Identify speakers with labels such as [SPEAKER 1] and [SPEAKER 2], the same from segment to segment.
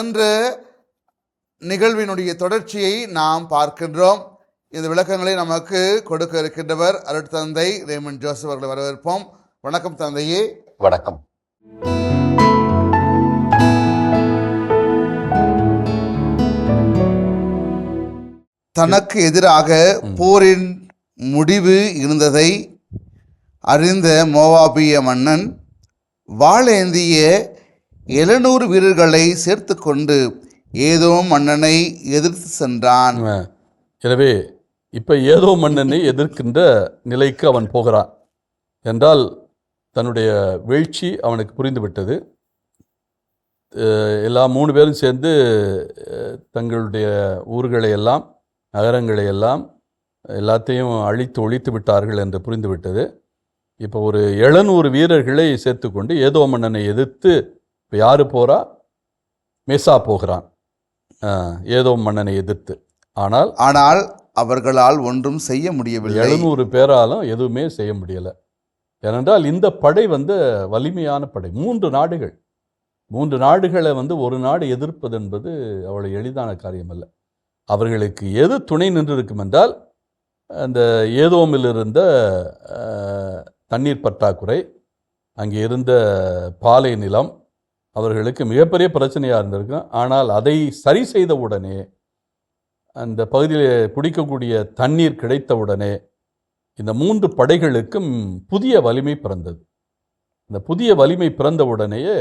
[SPEAKER 1] சென்ற நிகழ்வினுடைய தொடர்ச்சியை நாம் பார்க்கின்றோம். இந்த விளக்கங்களை நமக்கு கொடுக்க இருக்கின்றவர் அருட்தந்தை ரேமன் ஜோசப் அவர்களை வரவேற்போம். வணக்கம் தந்தையே.
[SPEAKER 2] வணக்கம்.
[SPEAKER 1] தனக்கு எதிராக போரின் முடிவு இருந்ததை அறிந்த மோவாபிய மன்னன் வாளேந்திய எழுநூறு வீரர்களை சேர்த்து கொண்டு ஏதோ மன்னனை எதிர்த்து சென்றான்.
[SPEAKER 3] எனவே இப்போ ஏதோ மன்னனை எதிர்க்கின்ற நிலைக்கு அவன் போகிறான் என்றால் தன்னுடைய வீழ்ச்சி அவனுக்கு புரிந்துவிட்டது. எல்லா மூணு பேரும் சேர்ந்து தங்களுடைய ஊர்களை எல்லாம் நகரங்களை எல்லாம் எல்லாத்தையும் அழித்து ஒழித்து விட்டார்கள் என்று புரிந்துவிட்டது. இப்போ ஒரு எழுநூறு வீரர்களை சேர்த்துக்கொண்டு ஏதோ மன்னனை எதிர்த்து இப்போ யார் போகிறா மெசா போகிறான். ஏதோ மன்னனை எதிர்த்து. ஆனால்
[SPEAKER 1] ஆனால் அவர்களால் ஒன்றும் செய்ய முடியவில்லை.
[SPEAKER 3] எழுநூறு பேராலும் எதுவுமே செய்ய முடியலை. ஏனென்றால் இந்த படை வந்து வலிமையான படை. மூன்று நாடுகள். மூன்று நாடுகளை வந்து ஒரு நாடு எதிர்ப்பது என்பது அவ்வளவு எளிதான காரியம் அல்ல அவர்களுக்கு எது துணை நின்றிருக்கும் என்றால் அந்த ஏதோமில் இருந்த தண்ணீர் பற்றாக்குறை அங்கே இருந்த பாலை நிலம் அவர்களுக்கு மிகப்பெரிய பிரச்சனையாக இருந்திருக்கும். ஆனால் அதை சரி செய்த உடனே அந்த பகுதியில் குடிக்கக்கூடிய தண்ணீர் கிடைத்தவுடனே இந்த மூன்று படைகளுக்கும் புதிய வலிமை பிறந்தது. இந்த புதிய வலிமை பிறந்த உடனேயே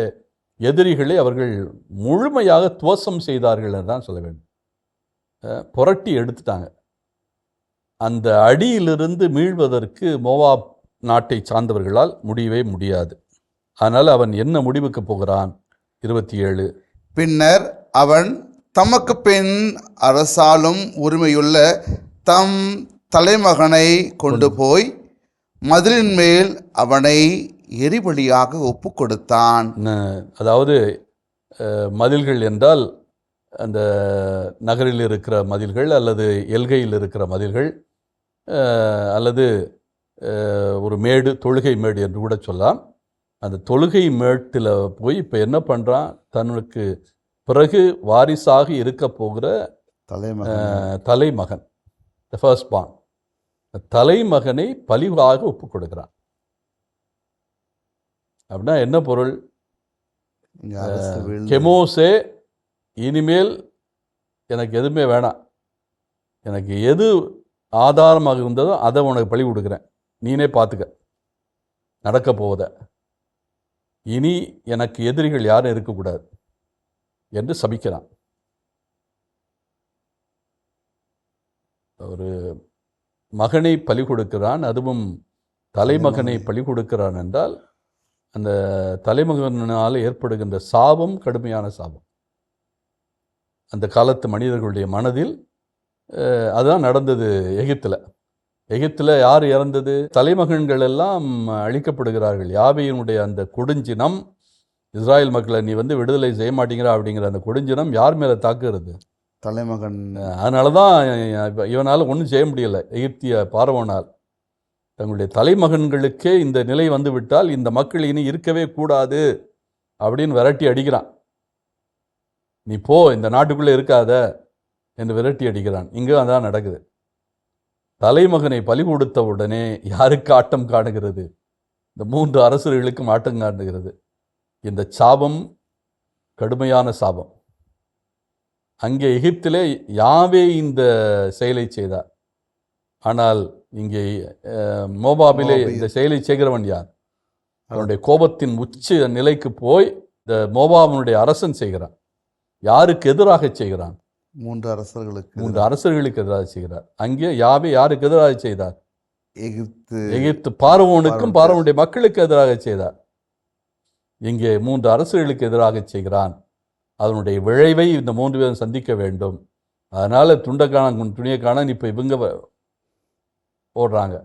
[SPEAKER 3] எதிரிகளை அவர்கள் முழுமையாக துவசம் செய்தார்கள் என்று தான் சொல்ல வேண்டும். புரட்டி எடுத்துட்டாங்க. அந்த அடியிலிருந்து மீள்வதற்கு மோவாப் நாட்டை சார்ந்தவர்களால் முடியவே முடியாது. அதனால் அவன் என்ன முடிவுக்கு போகிறான்? இருபத்தி ஏழு
[SPEAKER 1] பின்னர் அவன் தமக்கு பின் அரசாலும் உரிமையுள்ள தம் தலைமகனை கொண்டு போய் மதிலின் மேல் அவனை எரிபலியாக ஒப்பு கொடுத்தான்.
[SPEAKER 3] அதாவது மதில்கள் என்றால் அந்த நகரில் இருக்கிற மதில்கள் அல்லது எல்கையில் இருக்கிற மதில்கள் அல்லது ஒரு மேடு தொழுகை மேடு என்று கூட சொல்லலாம். அந்த தொழுகை மேட்டில் போய் இப்போ என்ன பண்ணுறான் தனக்கு பிறகு வாரிசாக இருக்க போகிற
[SPEAKER 1] தலைமகன்.
[SPEAKER 3] தலைமகன். த ஃபர்ஸ்ட் பான் தலைமகனை பலிவாக ஒப்பு கொடுக்குறான். அப்படின்னா என்ன பொருள். கெமோசே இனிமேல் எனக்கு எதுவுமே வேணாம். எனக்கு எது ஆதாரமாக இருந்ததோ அதை உனக்கு பழி கொடுக்குறேன். நீனே பார்த்துக்க. நடக்க போவத. இனி எனக்கு எதிரிகள் யாரும் இருக்கக்கூடாது? என்று சபிக்கிறான். ஒரு மகனை பலி கொடுக்கிறான் அதுவும் தலைமகனை பலி கொடுக்கிறான் என்றால் அந்த தலைமகனால் ஏற்படுகின்ற சாபம் கடுமையான சாபம். அந்த காலத்து மனிதர்களுடைய மனதில் அதுதான் நடந்தது எகிப்தில். எகிப்தில் யார் இறந்தது? தலைமகன்கள் எல்லாம் அழிக்கப்படுகிறார்கள். யாவையினுடைய அந்த கொடுஞ்சினம்? இஸ்ராயல் மக்களை நீ வந்து விடுதலை செய்ய மாட்டேங்கிற அப்படிங்கிற அந்த கொடுஞ்சினம் யார் மேலே தாக்குறது
[SPEAKER 1] தலைமகன்.
[SPEAKER 3] அதனால தான் இவனால் ஒன்றும் செய்ய முடியல. எகிப்திய பார்வோனால். தங்களுடைய தலைமகன்களுக்கே இந்த நிலை வந்து விட்டால் இந்த மக்கள் இனி இருக்கவே கூடாது அப்படின்னு விரட்டி அடிக்கிறான். நீ போ இந்த நாட்டுக்குள்ளே இருக்காத என்று விரட்டி அடிக்கிறான். இங்கே அதான் நடக்குது. தலைமகனை பலி கொடுத்த உடனே யாருக்கு ஆட்டம் காணுகிறது? இந்த மூன்று அரசர்களுக்கும் ஆட்டம் காணுகிறது. இந்த சாபம் கடுமையான சாபம். அங்கே எகிப்திலே யாவே இந்த செயலை செய்தார். ஆனால் இங்கே மோபாபிலே. இந்த செயலை செய்கிறவன் யார்? அவனுடைய கோபத்தின் உச்ச நிலைக்கு போய் இந்த மோபாபினுடைய அரசன் செய்கிறான். யாருக்கு எதிராக செய்கிறான்?
[SPEAKER 1] மூன்று அரசர்களுக்கு
[SPEAKER 3] மூன்று அரசர்களுக்கு எதிராக செய்கிறார். அங்கே யாவே யாருக்கு எதிராக செய்தார்?
[SPEAKER 1] எகிப்து
[SPEAKER 3] எகிப்து பார்வோனுக்கும்
[SPEAKER 1] பார்வோனுக்கு.
[SPEAKER 3] பார்வோனுடைய மக்களுக்கு எதிராக செய்தார். இங்கே மூன்று அரசுகளுக்கு எதிராக செய்கிறான். அதனுடைய விளைவை இந்த மூன்று பேரும் சந்திக்க வேண்டும். அதனால் துண்டக்கான துணியக்கான இப்போ இவங்க ஓடுறாங்க.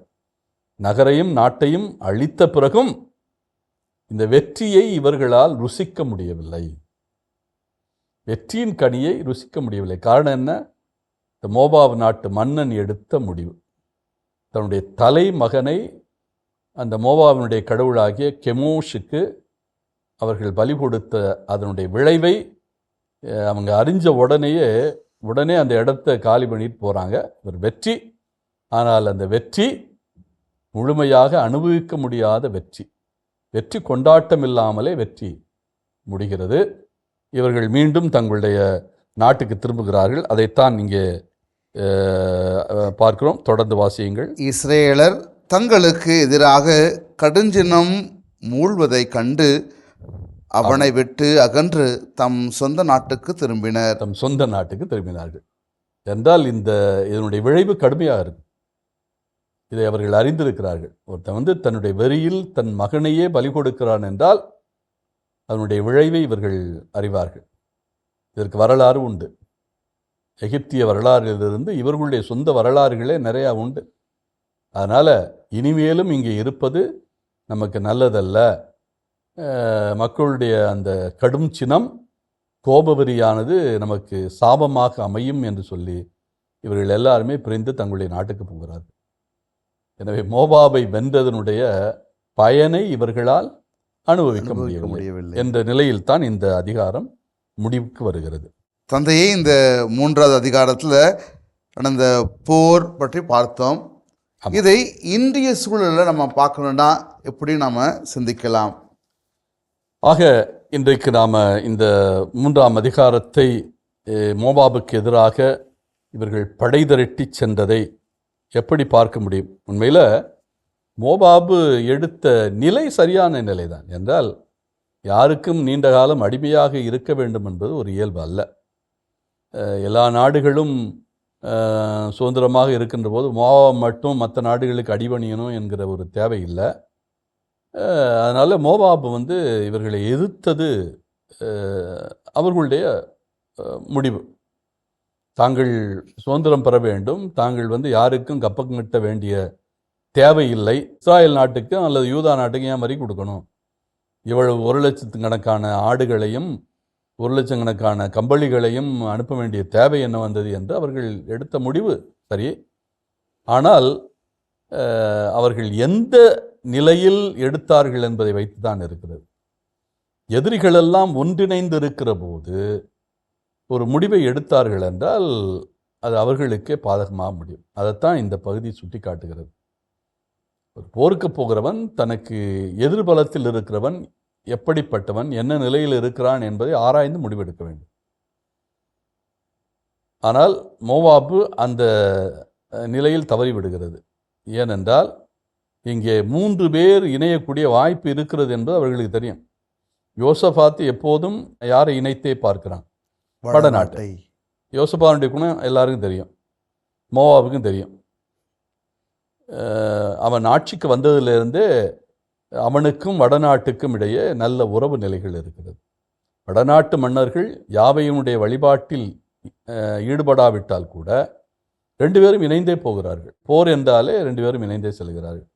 [SPEAKER 3] நகரையும் நாட்டையும் அழித்த பிறகும் இந்த வெற்றியை இவர்களால் ருசிக்க முடியவில்லை. வெற்றியின் கனியை ருசிக்க முடியவில்லை. காரணம் என்ன? இந்த மோபாப் நாட்டு மன்னன் எடுத்த முடிவு. தன்னுடைய தலைமகனை அந்த மோபாவினுடைய கடவுளாகிய கெமோஷுக்கு அவர்கள் பலி கொடுத்த அதனுடைய விளைவை அவங்க அறிஞ்ச உடனேயே உடனே அந்த இடத்த காலி பண்ணிட்டு போகிறாங்க ஒரு வெற்றி. ஆனால் அந்த வெற்றி முழுமையாக அனுபவிக்க முடியாத வெற்றி. வெற்றி கொண்டாட்டம் இல்லாமலே வெற்றி முடிகிறது. இவர்கள் மீண்டும் தங்களுடைய நாட்டுக்கு திரும்புகிறார்கள். அதைத்தான் இங்கே பார்க்கிறோம். தொடர்ந்து வாசியுங்கள்.
[SPEAKER 1] இஸ்ரேலர் தங்களுக்கு எதிராக கடுஞ்சினம் மூழ்வதைக் கண்டு அவனை விட்டு அகன்று தம் சொந்த நாட்டுக்கு திரும்பினர்.
[SPEAKER 3] தம் சொந்த நாட்டுக்கு திரும்பினார்கள். என்றால் இந்த இதனுடைய விளைவு கடுமையாக இருக்கும். இதை அவர்கள் அறிந்திருக்கிறார்கள். ஒருத்தன் வந்து தன்னுடைய வெறியில் தன் மகனையே பலி கொடுக்கிறான் என்றால் அதனுடைய விளைவை இவர்கள் அறிவார்கள். இதற்கு வரலாறு உண்டு. எகிப்திய வரலாறிலிருந்து இவர்களுடைய சொந்த வரலாறுகளே நிறையா உண்டு. அதனால் இனிமேலும் இங்கே இருப்பது நமக்கு நல்லதல்ல. மக்களுடைய அந்த கடும் சினம் கோபவெறியானது நமக்கு சாபமாக அமையும் என்று சொல்லி இவர்கள் எல்லாருமே பிரிந்து தங்களுடைய நாட்டுக்கு போகிறார்கள். எனவே மோபாபை வென்றதனுடைய பயனை இவர்களால் அனுபவிக்க முடியவில்லை. என்ற நிலையில்தான் இந்த அதிகாரம் முடிவுக்கு வருகிறது.
[SPEAKER 1] தந்தையே இந்த மூன்றாவது அதிகாரத்தில் நடந்த போர் பற்றி பார்த்தோம். இதை இன்றைய சூழலில் நம்ம பார்க்கணுன்னா எப்படி நம்ம சிந்திக்கலாம்.
[SPEAKER 3] ஆக இன்றைக்கு நாம் இந்த மூன்றாம் அதிகாரத்தை மோபாபுக்கு எதிராக இவர்கள் படை திரட்டி சென்றதை எப்படி பார்க்க முடியும்? உண்மையில் மோபாபு எடுத்த நிலை சரியான நிலை தான் என்றால் யாருக்கும் நீண்ட காலம் அடிமையாக இருக்க வேண்டும் என்பது ஒரு இயல்பு அல்ல. எல்லா நாடுகளும் சுதந்திரமாக இருக்கின்ற போது மோபாப் மட்டும் மற்ற நாடுகளுக்கு அடிபணியணும் என்கிற ஒரு தேவை இல்லை. அதனால் மோபாப் வந்து இவர்களை எதிர்த்தது அவர்களுடைய முடிவு. தாங்கள் சுதந்திரம் பெற வேண்டும். தாங்கள் வந்து யாருக்கும் கப்பம் கட்ட வேண்டிய தேவையில்லை. இஸ்ராயல் நாட்டுக்கும் அல்லது யூதா நாட்டுக்கும் ஏன் வரி கொடுக்கணும்? இவ்வளவு ஒரு லட்சத்து கணக்கான ஆடுகளையும் ஒரு லட்சம் கணக்கான கம்பளிகளையும் அனுப்ப வேண்டிய தேவை என்ன வந்தது என்று அவர்கள் எடுத்த முடிவு. சரி. ஆனால் அவர்கள் எந்த நிலையில் எடுத்தார்கள் என்பதை வைத்து தான் இருக்கிறது. எதிரிகளெல்லாம் ஒன்றிணைந்து இருக்கிற போது ஒரு முடிவை எடுத்தார்கள் என்றால் அது அவர்களுக்கே பாதகமாக முடியும். அதைத்தான் இந்த பகுதி சுட்டி காட்டுகிறது போருக்கு போகிறவன் தனக்கு எதிர்பலத்தில் இருக்கிறவன் எப்படிப்பட்டவன் என்ன நிலையில் இருக்கிறான் என்பதை ஆராய்ந்து முடிவெடுக்க வேண்டும். ஆனால் மோவாபு அந்த நிலையில் தவறிவிடுகிறது. ஏனென்றால் இங்கே மூன்று பேர் இணையக்கூடிய வாய்ப்பு இருக்கிறது என்பது அவர்களுக்கு தெரியும். யோசபாத்து எப்போதும் யாரை இணைத்தே பார்க்கிறான்? வடநாட்டை. யோசபானுடைய குணம் எல்லாருக்கும் தெரியும். மோவாபுக்கும் தெரியும். அவன் ஆட்சிக்கு வந்ததிலிருந்து அவனுக்கும் வடநாட்டுக்கும் இடையே நல்ல உறவு நிலைகள் இருக்கிறது. வடநாட்டு மன்னர்கள் யாவையினுடைய வழிபாட்டில் ஈடுபடாவிட்டால் கூட ரெண்டு பேரும் இணைந்தே போகிறார்கள். போர் என்றாலே ரெண்டு பேரும் இணைந்தே செல்கிறார்கள்.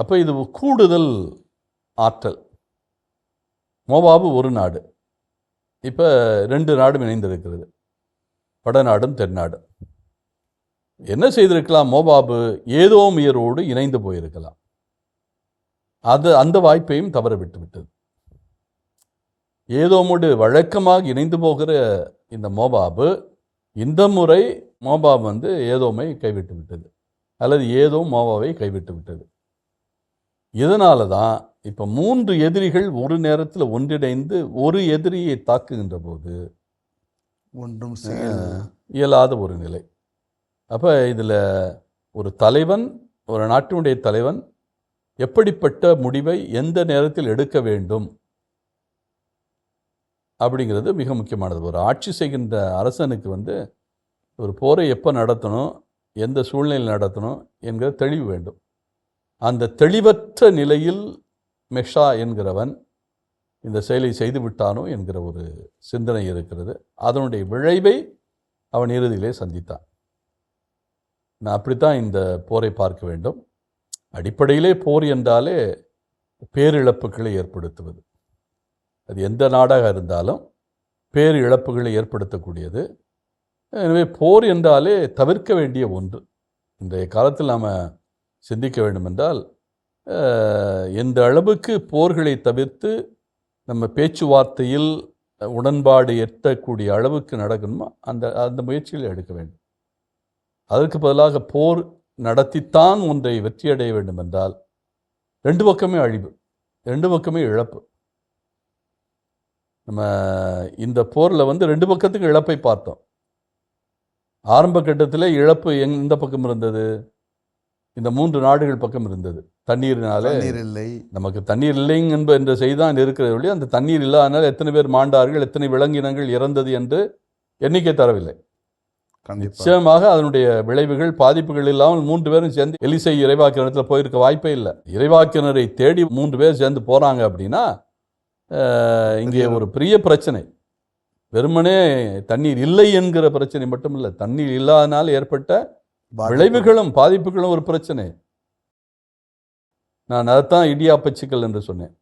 [SPEAKER 3] அப்போ இது கூடுதல் ஆற்றல். மோவாபு ஒரு நாடு. இப்போ ரெண்டு நாடும் இணைந்திருக்கிறது. வடநாடும் தென்னாடும். என்ன செய்திருக்கலாம்? மோபாபு ஏதோ உயரோடு இணைந்து போயிருக்கலாம். அது அந்த வாய்ப்பையும் தவற விட்டு விட்டது ஏதோமோடு வழக்கமாக இணைந்து போகிற இந்த மோபாபு இந்த முறை மோபாப் வந்து ஏதோமை கைவிட்டு விட்டது. அல்லது ஏதோ மோபாவை கைவிட்டு விட்டது. இதனால தான் இப்போ மூன்று எதிரிகள் ஒரு நேரத்தில் ஒன்றிணைந்து ஒரு எதிரியை தாக்குகின்ற போது
[SPEAKER 1] ஒன்றும் செய்ய
[SPEAKER 3] இயலாத ஒரு நிலை. அப்போ இதில் ஒரு தலைவன் ஒரு நாட்டினுடைய தலைவன் எப்படிப்பட்ட முடிவை எந்த நேரத்தில் எடுக்க வேண்டும் அப்படிங்கிறது மிக முக்கியமானது. ஒரு ஆட்சி செய்கின்ற அரசனுக்கு வந்து ஒரு போரை எப்போ நடத்தணும் எந்த சூழ்நிலையில் நடத்தணும் என்கிற தெளிவு வேண்டும். அந்த தெளிவற்ற நிலையில் மெஷா என்கிறவன் இந்த செயலை செய்து விட்டானோ என்கிற ஒரு சிந்தனை இருக்கிறது. அதனுடைய விளைவை அவன் இறுதியிலே சந்தித்தான். நான் அப்படித்தான் இந்த போரை பார்க்க வேண்டும். அடிப்படையிலே போர் என்றாலே பேரிழப்புகளை ஏற்படுத்துவது. அது எந்த நாடாக இருந்தாலும் பேரிழப்புகளை ஏற்படுத்தக்கூடியது. எனவே போர் என்றாலே தவிர்க்க வேண்டிய ஒன்று. இன்றைய காலத்தில் நாம் சிந்திக்க வேண்டுமென்றால் எந்த அளவுக்கு போர்களை தவிர்த்து நம்ம பேச்சுவார்த்தையில் உடன்பாடு எட்டக்கூடிய அளவுக்கு நடக்கணுமோ அந்த அந்த முயற்சிகளை எடுக்க வேண்டும். அதற்கு பதிலாக போர் நடத்தித்தான் ஒன்றை வெற்றியடைய வேண்டும் என்றால் ரெண்டு பக்கமே அழிவு ரெண்டு பக்கமே இழப்பு. நம்ம இந்த போரில் வந்து ரெண்டு பக்கத்துக்கு இழப்பை பார்த்தோம். ஆரம்ப கட்டத்தில் இழப்பு எங் எந்த பக்கம் இருந்தது இந்த மூன்று நாடுகள் பக்கம் இருந்தது. தண்ணீரினாலே
[SPEAKER 1] தண்ணீர் இல்லை.
[SPEAKER 3] நமக்கு தண்ணீர் இல்லைங்க என்ப என்ற செய்தி தான் இருக்கிறது ஒழிய அந்த தண்ணீர் இல்லாதனால் எத்தனை பேர் மாண்டார்கள் எத்தனை விலங்கினங்கள் இறந்தது என்று எண்ணிக்கை தரவில்லை. நிச்சயமாக அதனுடைய விளைவுகள் பாதிப்புகள் இல்லாமல் மூன்று பேரும் சேர்ந்து எலிசை இறைவாக்கினத்தில் போயிருக்க வாய்ப்பே இல்லை. இறைவாக்கினரை தேடி மூன்று பேர் சேர்ந்து போறாங்க அப்படின்னா இங்கே ஒரு பெரிய பிரச்சனை. வெறுமனே தண்ணீர் இல்லை என்கிற பிரச்சனை மட்டும் இல்லை. தண்ணீர் இல்லாதனால் ஏற்பட்ட. விளைவுகளும் பாதிப்புகளும் ஒரு பிரச்சனை. நான் அதைத்தான் இடியாப்பச்சிக்கல் என்று சொன்னேன்.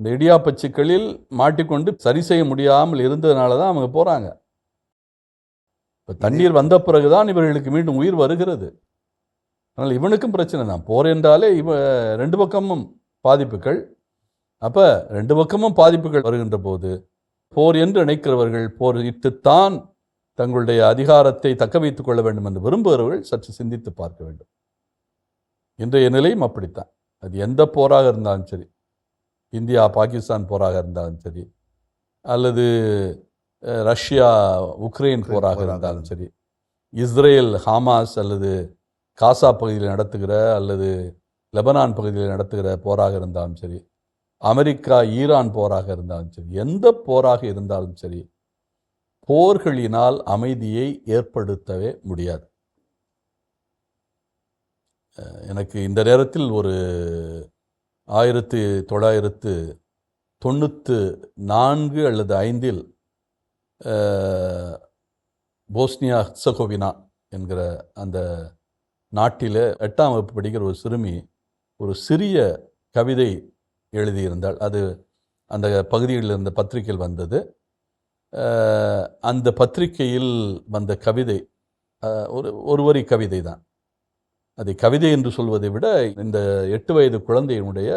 [SPEAKER 3] இந்த இடியாப்பச்சிக்கலில் மாட்டிக்கொண்டு சரி செய்ய முடியாமல் இருந்ததுனால தான் அவங்க போறாங்க. இப்போ தண்ணீர் வந்த பிறகுதான் இவர்களுக்கு மீண்டும் உயிர் வருகிறது. அதனால் இவனுக்கும் பிரச்சனை. தான் போர் என்றாலே இவ ரெண்டு பக்கமும் பாதிப்புகள். அப்போ ரெண்டு பக்கமும் பாதிப்புகள் வருகின்ற போது போர் என்று நினைக்கிறவர்கள் போர் இட்டுத்தான் தங்களுடைய அதிகாரத்தை தக்க வைத்துக் கொள்ள வேண்டும் என்று விரும்புகிறவர்கள் சற்று சிந்தித்து பார்க்க வேண்டும். இன்றைய நிலையும் அப்படித்தான். அது எந்த போராக இருந்தாலும் சரி இந்தியா பாகிஸ்தான் போராக இருந்தாலும் சரி அல்லது ரஷ்யா உக்ரைன் போராக இருந்தாலும் சரி இஸ்ரேல் ஹாமாஸ் அல்லது காசா பகுதியில் நடத்துகிற அல்லது லெபனான் பகுதியில் நடத்துகிற போராக இருந்தாலும் சரி அமெரிக்கா ஈரான் போராக இருந்தாலும் சரி எந்த போராக இருந்தாலும் சரி போர்களினால் அமைதியை ஏற்படுத்தவே முடியாது. எனக்கு இந்த நேரத்தில் ஒரு ஆயிரத்து தொள்ளாயிரத்து தொண்ணூற்று நான்கு அல்லது ஐந்தில் போஸ்னியா ஹர்சகோவினா என்கிற அந்த நாட்டில் எட்டாம் வகுப்பு படிக்கிற ஒரு சிறுமி ஒரு சிறிய கவிதை எழுதியிருந்தாள். அது அந்த பகுதியில் இருந்த பத்திரிகையில் வந்தது. அந்த பத்திரிகையில் வந்த கவிதை ஒரு ஒரு வரி கவிதை தான். அதை கவிதை என்று சொல்வதை விட இந்த எட்டு வயது குழந்தையினுடைய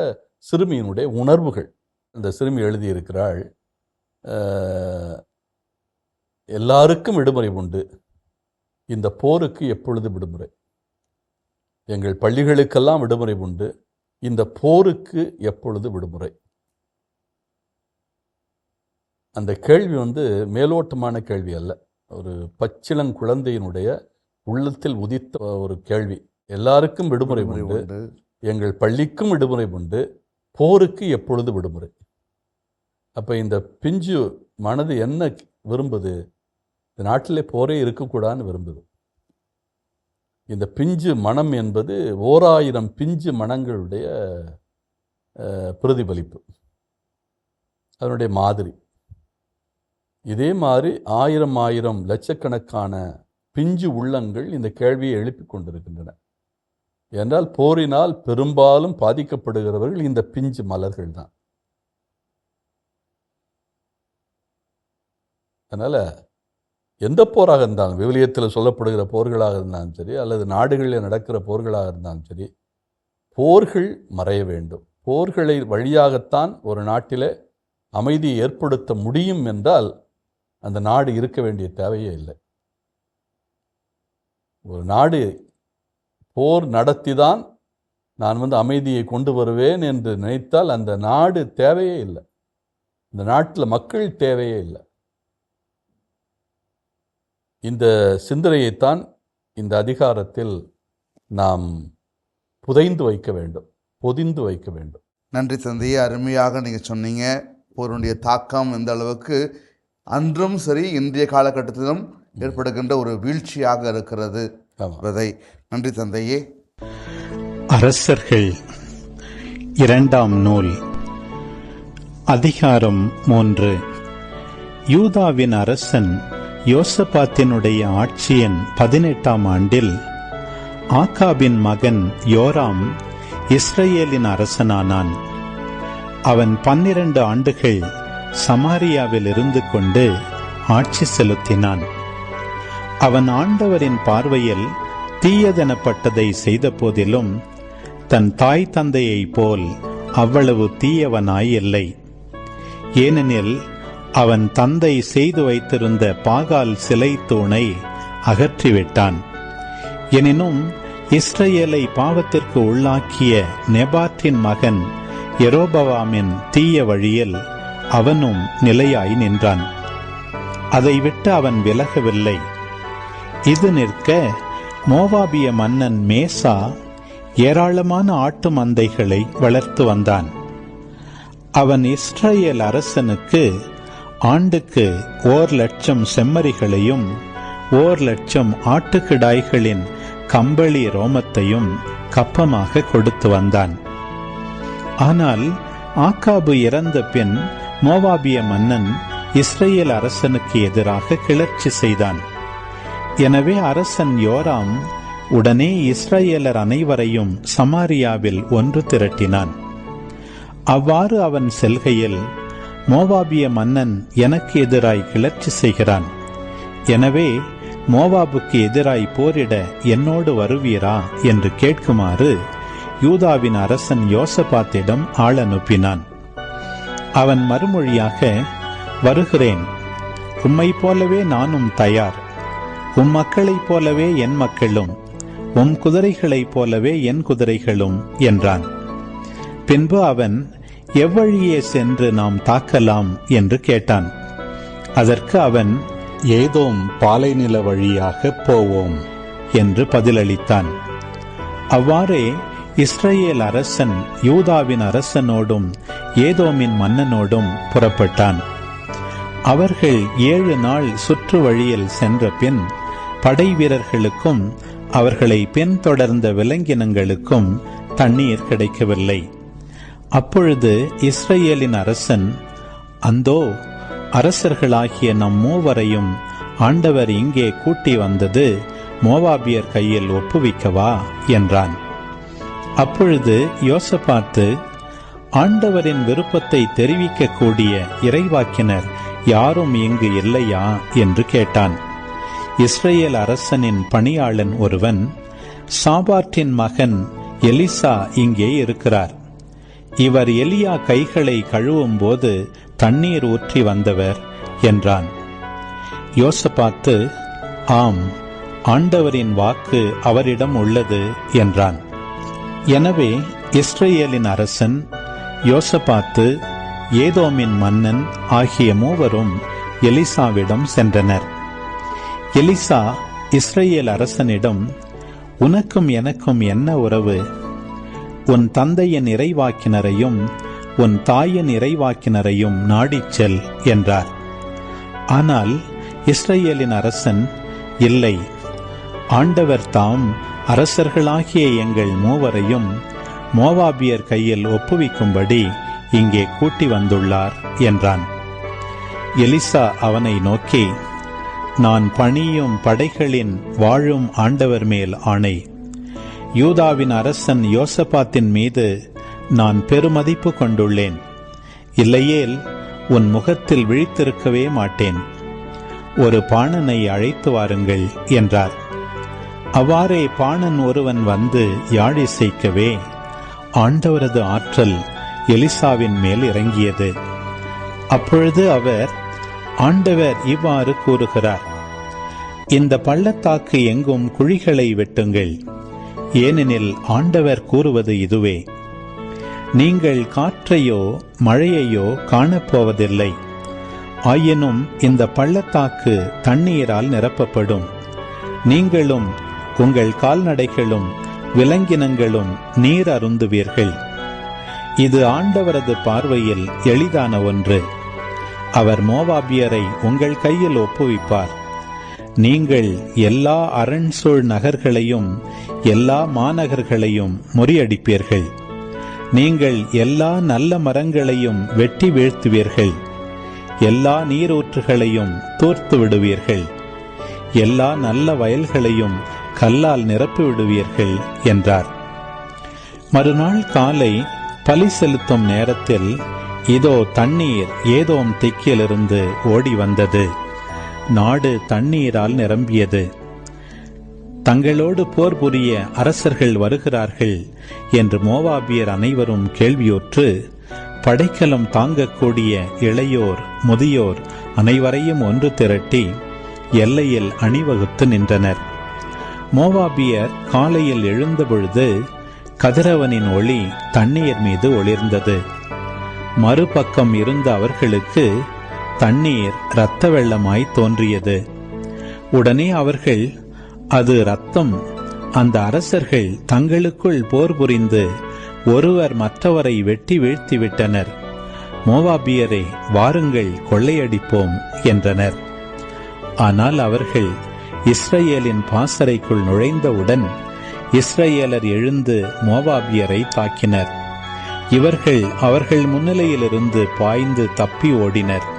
[SPEAKER 3] சிறுமியினுடைய உணர்வுகள். அந்த சிறுமி எழுதியிருக்கிறாள். எல்லாருக்கும் விடுமுறை உண்டு. இந்த போருக்கு எப்பொழுது விடுமுறை? எங்கள் பள்ளிகளுக்கெல்லாம் விடுமுறை உண்டு. இந்த போருக்கு எப்பொழுது விடுமுறை? அந்த கேள்வி வந்து மேலோட்டமான கேள்வி அல்ல. ஒரு பச்சிளங்குழந்தையினுடைய உள்ளத்தில் உதித்த ஒரு கேள்வி. எல்லாருக்கும் விடுமுறை உண்டு. எங்கள் பள்ளிக்கும் விடுமுறை உண்டு. போருக்கு எப்பொழுது விடுமுறை? அப்போ இந்த பிஞ்சு மனது என்ன விரும்புது? இந்த நாட்டிலே போரே இருக்கக்கூடாதுன்னு விரும்புது. இந்த பிஞ்சு மனம் என்பது ஓராயிரம் பிஞ்சு மனங்களுடைய பிரதிபலிப்பு. அதனுடைய மாதிரி. இதே மாதிரி ஆயிரம் ஆயிரம் லட்சக்கணக்கான பிஞ்சு உள்ளங்கள் இந்த கேள்வியை எழுப்பிக் கொண்டிருக்கின்றன. என்றால் போரினால் பெரும்பாலும் பாதிக்கப்படுகிறவர்கள் இந்த பிஞ்சு மலர்கள் தான். அதனால் எந்த போராக இருந்தாலும் விவிலியத்தில் சொல்லப்படுகிற போர்களாக இருந்தாலும் சரி அல்லது நாடுகளில் நடக்கிற போர்களாக இருந்தாலும் சரி போர்கள் மறைய வேண்டும். போர்களை வழியாகத்தான் ஒரு நாட்டில் அமைதியை ஏற்படுத்த முடியும் என்றால் அந்த நாடு இருக்க வேண்டிய தேவையே இல்லை. ஒரு நாடு போர் நடத்தி தான் நான் வந்து அமைதியை கொண்டு வருவேன் என்று நினைத்தால் அந்த நாடு தேவையே இல்லை. இந்த நாட்டில் மக்கள் தேவையே இல்லை. இந்த சிந்தனையைத்தான் இந்த அதிகாரத்தில் நாம் புதைந்து வைக்க வேண்டும் பொதிந்து வைக்க வேண்டும்.
[SPEAKER 1] நன்றி தந்தையே அருமையாக நீங்கள் சொன்னீங்க. போருடைய தாக்கம் எந்த அளவுக்கு அன்றும் சரி இன்றைய காலகட்டத்திலும் ஏற்படுகின்ற ஒரு வீழ்ச்சியாக இருக்கிறது என்பதை நன்றி தந்தையே.
[SPEAKER 2] அரசர்கள் இரண்டாம் நூல் அதிகாரம் மூன்று. யூதாவின் அரசன் யோசபாத்தினுடைய ஆட்சியின் பதினெட்டாம் ஆண்டில் ஆகாபின் மகன் யோராம் இஸ்ரேலின் அரசனானான். அவன் பன்னிரண்டு ஆண்டுகள் சமாரியாவில் இருந்து கொண்டு ஆட்சி செலுத்தினான். அவன் ஆண்டவரின் பார்வையில் தீயதெனப்பட்டதை செய்த போதிலும் தன் தாய் தந்தையைப் போல் அவ்வளவு தீயவனாய் இல்லை. ஏனெனில் அவன் தந்தை செய்து வைத்திருந்த பாகால் சிலை தூணை அகற்றிவிட்டான். எனினும் இஸ்ரேலை பாவத்திற்கு உள்ளாக்கிய நெபாத்தின் மகன் எரோபவாமின் தீய வழியில் அவனும் நிலையாய் நின்றான். அதை விட்டு அவன் விலகவில்லை. இது நிற்க மோவாபிய மன்னன் மேசா ஏராளமான ஆட்டு மந்தைகளை வளர்த்து வந்தான். அவன் இஸ்ரேல் அரசனுக்கு ஆண்டுக்கு ஓர் லட்சம் செம்மறிகளையும் ஓர் லட்சம் ஆட்டுக்கிடாய்களின் கம்பளி ரோமத்தையும் கப்பமாக கொடுத்து வந்தான். ஆனால் ஆக்காபு இறந்த பின் மோவாபிய மன்னன் இஸ்ரேல் அரசனுக்கு எதிராக கிளர்ச்சி செய்தான். எனவே அரசன் யோராம் உடனே இஸ்ரேலர் அனைவரையும் சமாரியாவில் ஒன்று திரட்டினான். அவ்வாறு அவன் செல்கையில் மோவாபிய மன்னன் எனக்கு எதிராய் கிளர்ச்சி செய்கிறான். எனவே மோவாபுக்கு எதிராய் போரிட என்னோடு வருவீரா? என்று கேட்குமாறு யூதாவின் அரசன் யோசபாத்திடம் ஆள் அனுப்பினான். அவன் மறுமொழியாக வருகிறேன். உம்மை போலவே நானும் தயார். உம் மக்களைப் போலவே என் மக்களும். உம் குதிரைகளைப் போலவே என் குதிரைகளும் என்றான். பின்பு அவன் எவ்வழியே சென்று நாம் தாக்கலாம் என்று கேட்டான். அதற்கு அவன் ஏதோம் பாலைநில வழியாக போவோம் என்று பதிலளித்தான். அவ்வாறே இஸ்ரேல் அரசன் யூதாவின் அரசனோடும் ஏதோமின் மன்னனோடும் புறப்பட்டான். அவர்கள் ஏழு நாள் சுற்று வழியில் சென்ற பின் படை வீரர்களுக்கும் அவர்களை பின்தொடர்ந்த விலங்கினங்களுக்கும் தண்ணீர் கிடைக்கவில்லை. அப்பொழுது இஸ்ரேலின் அரசன் அந்தோ அரசர்களாகிய நம் மூவரையும் ஆண்டவர் இங்கே கூட்டி வந்தது மோவாபியர் கையில் ஒப்புவிக்கவா? என்றான். அப்பொழுது யோசபாத்து ஆண்டவரின் விருப்பத்தை தெரிவிக்கக்கூடிய இறைவாக்கினர் யாரும் இங்கு இல்லையா? என்று கேட்டான். இஸ்ரேல் அரசனின் பணியாளன் ஒருவன் சாபாற்றின் மகன் எலிசா இங்கே இருக்கிறார். இவர் எலியா கைகளை கழுவும் போது தண்ணீர் ஊற்றி வந்தவர் என்றான். யோசபாத்து ஆம் ஆண்டவரின் வாக்கு அவரிடம் உள்ளது என்றான். எனவே இஸ்ரேலின் அரசன் யோசபாத்து ஏதோமின் மன்னன் ஆகிய மூவரும் எலிசாவிடம் சென்றனர். எலிசா இஸ்ரேல் அரசனிடம் உனக்கும் எனக்கும் என்ன உறவு? உன் தந்தையின் இறைவாக்கினரையும் உன் தாயின் இறைவாக்கினரையும் நாடிச் செல் என்றார். ஆனால் இஸ்ரேலின் அரசன் இல்லை ஆண்டவர் தாம் அரசர்களாகிய எங்கள் மூவரையும் மோவாபியர் கையில் ஒப்புவிக்கும்படி இங்கே கூட்டி வந்துள்ளார் என்றான். எலிசா அவனை நோக்கி நான் பணியும் படைகளின் வாழும் ஆண்டவர் மேல் ஆணை யூதாவின் அரசன் யோசபாத்தின் மீது நான் பெருமதிப்பு கொண்டுள்ளேன். இல்லையேல் உன் முகத்தில் விழித்திருக்கவே மாட்டேன். ஒரு பாணனை அழைத்து வாருங்கள் என்றார். அவ்வாறே பாணன் ஒருவன் வந்து யாழிசைக்கவே ஆண்டவரது ஆற்றல் எலிசாவின் மேல் இறங்கியது. அப்பொழுது அவர் ஆண்டவர் இவ்வாறு கூறுகிறார் இந்த பள்ளத்தாக்கு எங்கும் குழிகளை வெட்டுங்கள். ஏனெனில் ஆண்டவர் கூறுவது இதுவே. நீங்கள் காற்றையோ மழையையோ காணப்போவதில்லை. ஆயினும் இந்த பள்ளத்தாக்கு தண்ணீரால் நிரப்பப்படும். நீங்களும் உங்கள் கால்நடைகளும் விலங்கினங்களும் நீர் அருந்துவீர்கள். இது ஆண்டவரது பார்வையில் எளிதான ஒன்று. அவர் மோவாபியரை உங்கள் கையில் ஒப்புவிப்பார். நீங்கள் எல்லா அரண்சூழ் நகர்களையும் எல்லா மாநகர்களையும் முறியடிப்பீர்கள். நீங்கள் எல்லா நல்ல மரங்களையும் வெட்டி வீழ்த்துவீர்கள். எல்லா நீரூற்றுகளையும் தூர்த்து விடுவீர்கள். எல்லா நல்ல வயல்களையும் கல்லால் நிரப்பி விடுவீர்கள் என்றார். மறுநாள் காலை பலி செலுத்தும் நேரத்தில் இதோ தண்ணீர் ஏதோம் திக்கிலிருந்து ஓடி வந்தது நாடு தண்ணீரால் நிரம்பியது. தங்களோடு போர் புரிய அரசர்கள் வருகிறார்கள் என்று மோவாபியர் அனைவரும் கேள்வியுற்று படைக்கலம் தாங்கக்கூடிய இளையோர் முதியோர் அனைவரையும் ஒன்று திரட்டி எல்லையில் அணிவகுத்து நின்றனர். மோவாபியர் காலையில் எழுந்தபொழுது கதிரவனின் ஒளி தண்ணீர் மீது ஒளிர்ந்தது. மறுபக்கம் இருந்த அவர்களுக்கு தண்ணீர் இரத்த வெள்ளமாய் தோன்றியது. உடனே அவர்கள் அது ரத்தம் அந்த அரசர்கள் தங்களுக்குள் போர் புரிந்து ஒருவர் மற்றவரை வெட்டி வீழ்த்திவிட்டனர். மோவாபியரை வாருங்கள் கொள்ளையடிப்போம் என்றனர். ஆனால் அவர்கள் இஸ்ரேலின் பாசறைக்குள் நுழைந்தவுடன் இஸ்ரேலர் எழுந்து மோவாபியரை தாக்கினர். இவர்கள் அவர்கள் முன்னிலையிலிருந்து பாய்ந்து தப்பி ஓடினர்.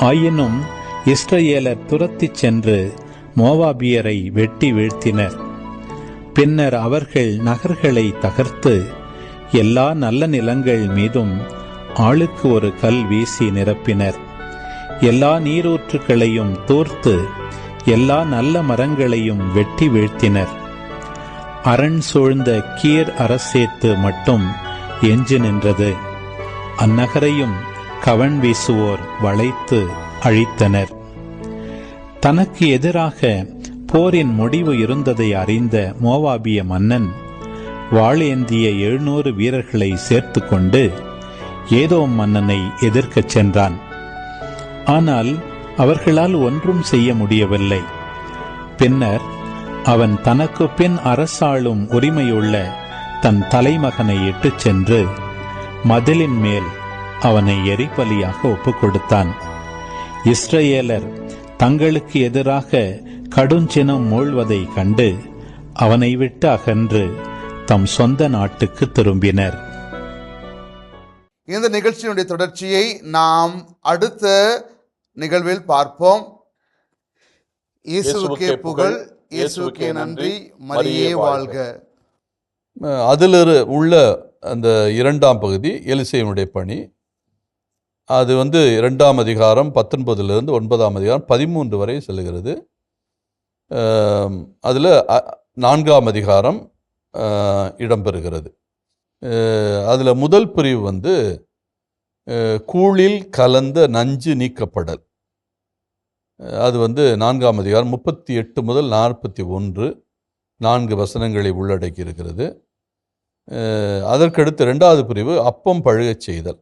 [SPEAKER 2] ஆயினும் இஸ்ரேலர் துரத்திச் சென்று மோவாபியரை வெட்டி வீழ்த்தினர். பின்னர் அவர்கள் நகர்களை தகர்த்து எல்லா நல்ல நிலங்கள் மீதும் ஆளுக்கு ஒரு கல் வீசி நிரப்பினர். எல்லா நீரூற்றுகளையும் தூர்த்து எல்லா நல்ல மரங்களையும் வெட்டி வீழ்த்தினர். அரண் சூழ்ந்த கீர் அரசேத்து மட்டும் எஞ்சி நின்றது. அந்நகரையும் கவன் வீசுவோர் வளைத்து அழித்தனர். தனக்கு எதிராக போரின் முடிவு இருந்ததை அறிந்த மோவாபிய மன்னன் வாளேந்திய எழுநூறு வீரர்களை சேர்த்து கொண்டு ஏதோ மன்னனை எதிர்க்கச் சென்றான். ஆனால் அவர்களால் ஒன்றும் செய்ய முடியவில்லை. பின்னர் அவன் தனக்கு பின் அரசாளும் உரிமையுள்ள தன் தலைமகனை இட்டுச் சென்று மதிலின் மேல் அவனை எரிபலியாக ஒப்புக் கொடுத்தான் இஸ்ரேலர் தங்களுக்கு எதிராக கடுஞ்சினம் மூழ்வதை கண்டு அவனை விட்டு அகன்று தம் சொந்த நாட்டுக்கு திரும்பினர்.
[SPEAKER 1] இந்த நிகழ்ச்சியினுடைய தொடர்ச்சியை நாம் அடுத்த நிகழ்வில் பார்ப்போம். இயேசுவுக்கே புகழ் இயேசுவுக்கே நன்றி மரியே வாழ்க.
[SPEAKER 3] அதில் உள்ள அந்த இரண்டாம் பகுதி எலிசையனுடைய பணி. அது வந்து இரண்டாம் அதிகாரம் பத்தொன்பதிலிருந்து ஒன்பதாம் அதிகாரம் பதிமூன்று வரை செல்கிறது அதில் நான்காம் அதிகாரம் இடம்பெறுகிறது. அதில் முதல் பிரிவு வந்து கூழில் கலந்த நஞ்சு நீக்கப்படல். அது வந்து நான்காம் அதிகாரம் முப்பத்தி எட்டு முதல் நாற்பத்தி ஒன்று நான்கு வசனங்களை உள்ளடக்கி இருக்கிறது அதற்கடுத்து ரெண்டாவது பிரிவு அப்பம் பழுகச் செய்தல்.